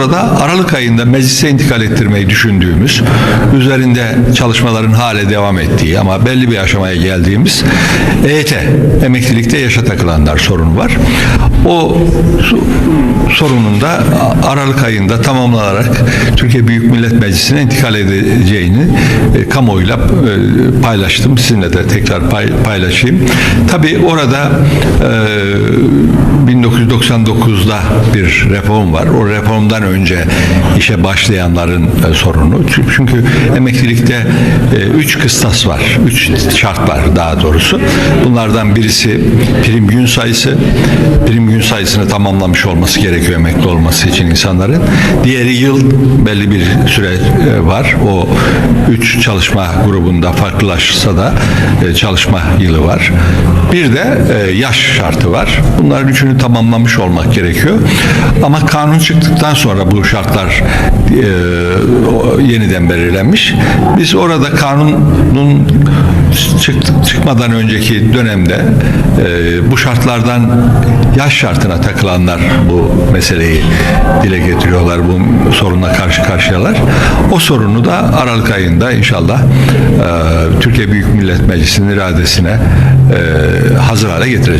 Burada Aralık ayında meclise intikal ettirmeyi düşündüğümüz, üzerinde çalışmaların hale devam ettiği ama belli bir aşamaya geldiğimiz EYT, emeklilikte yaşa takılanlar sorunu var. O sorunun da Aralık ayında tamamlanarak Türkiye Büyük Millet Meclisi'ne intikal edeceğini e, kamuoyuyla e, paylaştım. Sizinle de tekrar pay- paylaşayım. Tabii orada e, 1999'da bir reform var. O reformdan önce işe başlayanların e, sorunu. Çünkü- emeklilikte e, üç kıstas var. Üç şart var daha doğrusu. Bunlardan birisi prim gün sayısı. Prim gün sayısını tamamlamış olması gerekiyor emekli olması için insanların. Diğeri yıl belli bir süre e, var. O üç çalışma grubunda farklılaşsa da çalışma yılı var. Bir de yaş şartı var. Bunların üçünü tamamlamış olmak gerekiyor. Ama kanun çıktıktan sonra bu şartlar e, yeniden belirlenmiş. Biz orada kanunun çıktı, çıkmadan önceki dönemde e, bu şartlardan yaş şartına takılanlar bu meseleyi dile getiriyorlar. Bu sorunla karşı karşıyalar. O sorunu da Aralık ayında inşallah e, Türkiye Büyük Millet Meclisi'nin iradesine e, hazır hale getireceğiz.